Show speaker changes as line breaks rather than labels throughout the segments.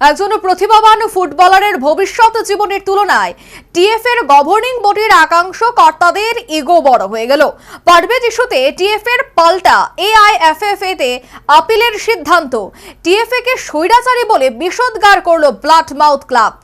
একজন প্রতিভাবান ফুটবলারের ভবিষ্যৎ জীবনের তুলনায় টিএফ এর গভর্নিং বডির একাংশ কর্তাদের ইগো বড় হয়ে গেল। পারভেজ ইস্যুতে টিএফ এর পাল্টা এআইএফএফ তে আপিলের সিদ্ধান্ত। টিএফএ কে স্বৈরাচারী বলে বিষোদ্গার করল ব্লাড মাউথ ক্লাব।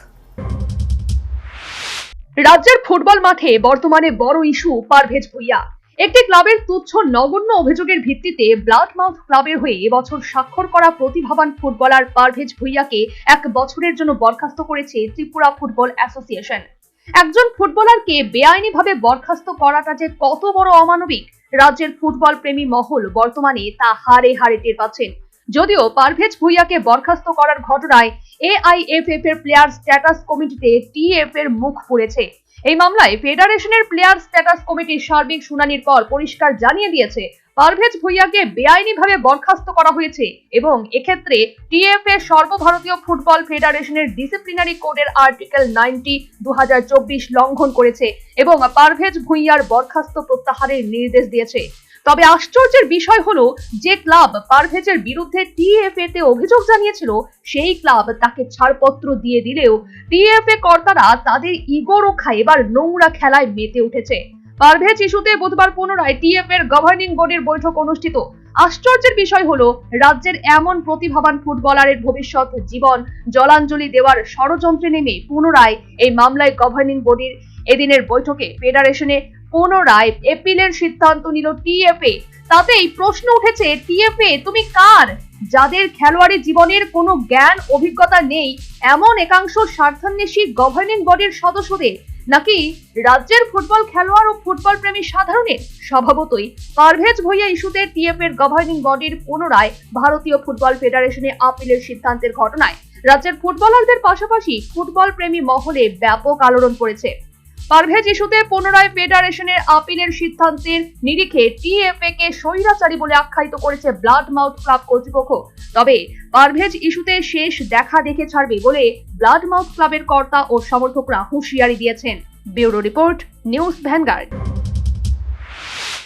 রাজ্যের ফুটবল মাঠে বর্তমানে বড় ইস্যু পারভেজ ভুইয়া। একটি ক্লাবের তুচ্ছ নগণ্য অভিযোগের ভিত্তিতে ব্লাড মাউথ ক্লাবের হয়ে এবছর স্বাক্ষর করা প্রতিভাবান ফুটবলার পারভেজ ভুইয়াকে এক বছরের জন্য বরখাস্ত করেছে ত্রিপুরা ফুটবল অ্যাসোসিয়েশন। একজন ফুটবলারকে বেআইনিভাবে বরখাস্ত করাটা যে কত বড় অমানবিক, রাজ্যের ফুটবল প্রেমী মহল বর্তমানে তা হারে হারে টের পাচ্ছেন। যদিও পারভেজ ভুইয়াকে বরখাস্ত করার ঘটনায় এআইএফএফ এর প্লেয়ার স্ট্যাটাস কমিটিতে টিএফ এর মুখ পড়েছে। এই মামলায় ফেডারেশনের প্লেয়ার স্ট্যাটাস কমিটির সার্বিক শুনানির পর পরিষ্কার জানিয়ে দিয়েছে, পারভেজ ভুইয়াকে বেআইনিভাবে বরখাস্ত করা হয়েছে এবং এক্ষেত্রে টিএফ এর সর্বভারতীয় ফুটবল ফেডারেশনের ডিসিপ্লিনারি কোডের আর্টিকেল নাইনটি দু হাজার চব্বিশ লঙ্ঘন করেছে এবং পারভেজ ভুইয়ার বরখাস্ত প্রত্যাহারের নির্দেশ দিয়েছে। তবে আশ্চর্যের বিষয় হলো, যে ক্লাব পারভেজের বিরুদ্ধে টিএফএ তে অভিযোগ জানিয়েছিল, সেই ক্লাব তাকে ছাড়পত্র দিয়ে দিলেও টিএফএ কর্তারা তাদের ইগো রক্ষায় এবার নোংরা খেলায় মেতে উঠেছে। পারভেজ ইস্যুতে বুধবার পুনরায় টিএফ এর গভর্নিং বডির বৈঠক অনুষ্ঠিত। আশ্চর্যের বিষয় হলো, রাজ্যের এমন প্রতিভাবান ফুটবলারের ভবিষ্যৎ জীবন জলাঞ্জলি দেওয়ার ষড়যন্ত্রে নেমে পুনরায় এই মামলায় গভর্নিং বডির এদিনের বৈঠকে ফেডারেশনে পুনরায় এপিলের সিদ্ধান্ত নিল টিএফএ। তাতেই প্রশ্ন উঠেছে, টিএফএ তুমি কার? যাদের খেলোয়াড়ি জীবনের কোনো জ্ঞান, অভিজ্ঞতা নেই, এমন একাংশ স্বার্থান্বেষী গভর্নিং বডির সদস্যদের? নাকি রাজ্যের ফুটবল খেলোয়াড় ও ফুটবল প্রেমী সাধারণের? স্বভাবতই পারভেজ ভইয়া ইস্যুতে টিএফ এর গভর্নিং বডির পুনরায় ভারতীয় ফুটবল ফেডারেশনে আপিলের সিদ্ধান্তের ঘটনায়। রাজ্যের ফুটবলারদের পাশাপাশি ফুটবল প্রেমী মহলে ব্যাপক আলোড়ন পড়েছে। পারভেজ ইস্যুতে পুনরায় ফেডারেশনের আপিলের সিদ্ধান্তের নিরিখে টিএফএ কে স্বৈরাচারী বলে আখ্যায়িত করেছে ব্লাড মাউথ ক্লাব কর্তৃপক্ষ। তবে পারভেজ ইস্যুতে শেষ দেখা দেখে ছাড়বে বলে ব্লাড মাউথ ক্লাবের কর্তা ও সমর্থকরা হুঁশিয়ারি দিয়েছেন। Bureau report, news Vanguard.